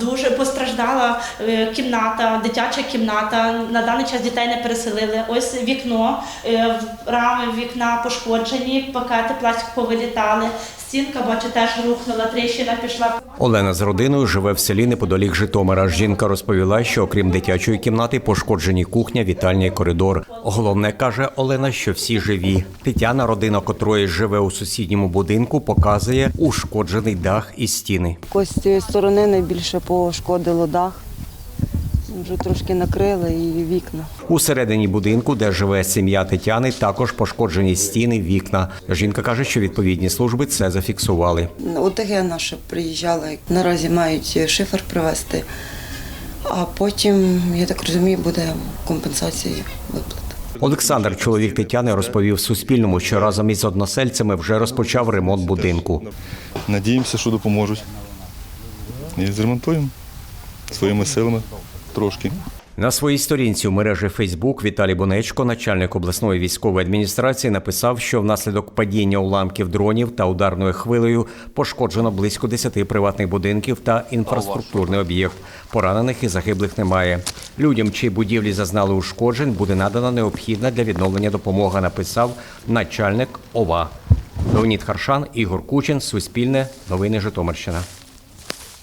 дуже постраждала е, кімната, дитяча кімната. На даний час дітей не переселили. Ось вікно, е, в- рами вікна пошкоджені, пакети пластик повилітали. Стінка, бачу, теж рухнула, тріщина пішла. Олена з родиною живе в селі неподалік Житомира. Жінка розповіла, що окрім дитячої кімнати пошкоджені кухня, вітальня і коридор. Головне каже Олена, що всі живі. Тетяна, родина котрої живе у сусідньому будинку, показує ушкоджений дах і стіни. Ось з цієї сторони найбільше пошкодило дах. Вже трошки накрили і вікна. Усередині будинку, де живе сім'я Тетяни, також пошкоджені стіни, вікна. Жінка каже, що відповідні служби це зафіксували. ОТГ наша приїжджала. Наразі мають шифер привезти, а потім, я так розумію, буде компенсація виплат. Олександр, чоловік Тетяни, розповів Суспільному, що разом із односельцями вже розпочав ремонт будинку. Надіємося, що допоможуть. І зремонтуємо своїми силами трошки. На своїй сторінці у мережі Фейсбук Віталій Бонечко, начальник обласної військової адміністрації, написав, що внаслідок падіння уламків дронів та ударною хвилею пошкоджено близько 10 приватних будинків та інфраструктурний об'єкт. Поранених і загиблих немає. Людям, чиї будівлі зазнали ушкоджень, буде надана необхідна для відновлення допомога. Написав начальник ОВА. Леонід Харшан, Ігор Кучин, Суспільне, Новини Житомирщина.